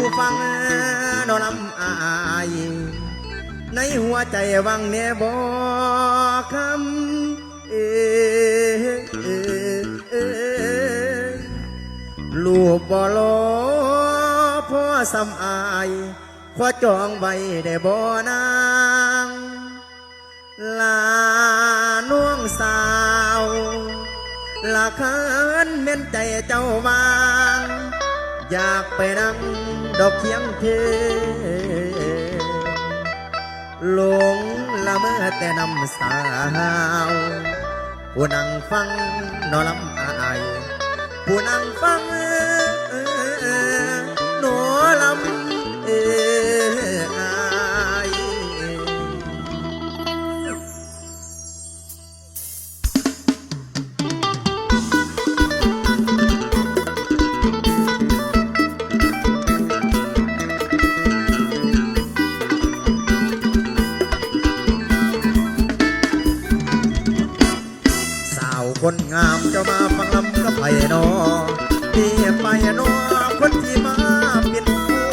ผู้ฟังนอลำอายในหัวใจวังเนบอคำเอเอเอลูกบ่รอพ่อสำอายขอจองไว้ได้บ่นางลาน้วงสาวลาเคินเม่นใจเจ้าวาง อยากไปนั่ง ดอกเคียงเทหลงละเมื่อแต่นำสาวผู้นั่งฟังนอลำอายผู้นั่งฟัง คนงามจะมาฟังลำกับไผ่นอพี่ไปนอคนที่มาเป็นคู่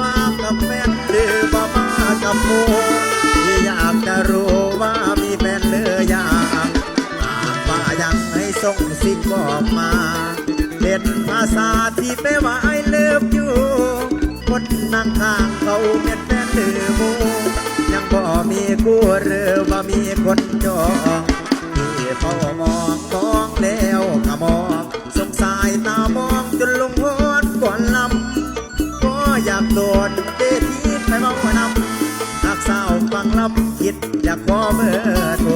มากับแฟนหรือว่ามากับโมที่อยากจะรู้ว่ามีแฟนหรือยังหากว่ายังให้ส่งสิ่งบอกมาเป็นภาษาที่แปลว่า I love you คนนั่งข้างเขาเป็นแฟนหรือหมูยังบ่มีคู่หรือว่ามีคนจองาวฟังลำคิดอยากขอเบอร์โทร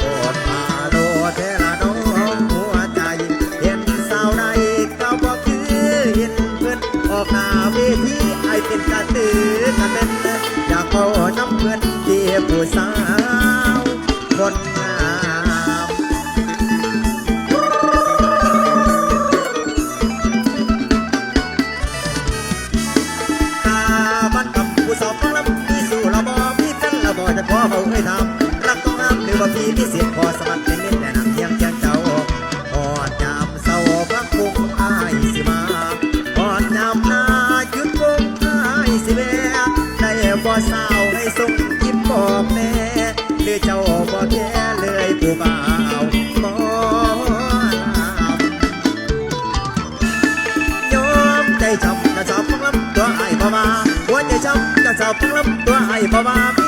โอดมาโลเทละน้องหัวใจ เห็นสาวใดก็บอกคือเห็นเพื่อนออกหน้าเวทีไอเป็นกระตือกระเป็นอยากขอน้ำเพื่อนที่ผู้สาว ระบอจะขอเบาให้ทำรักต้องงามหรือว่าพี่มีเสียพอสมัครเป็นนิดแต่นังเทียงเทียงเจ้าพอดยามเศร้าพักปุงอายสิมาพอดยามนาหยุดวงอายสิแวได้บ่สาวให้ส่งยิ้มบอกแน่หรือเจ้าบ่แค่เลยผู้บ่าวมอลำยอมใจช้ำกระสอบฟังลำตัวไอ้บ่มาหัวใจช้ำกระสอบฟังลำตัวไอ้บ่มามีเงินแต่น่า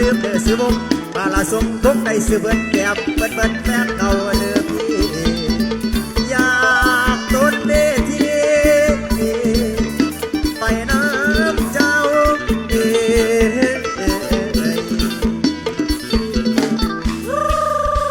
ลืมเด้อซื้อบุมาละสมทุกได้ซื้อเบิดแก็บเบิดเบิดแฟนเก่าเด้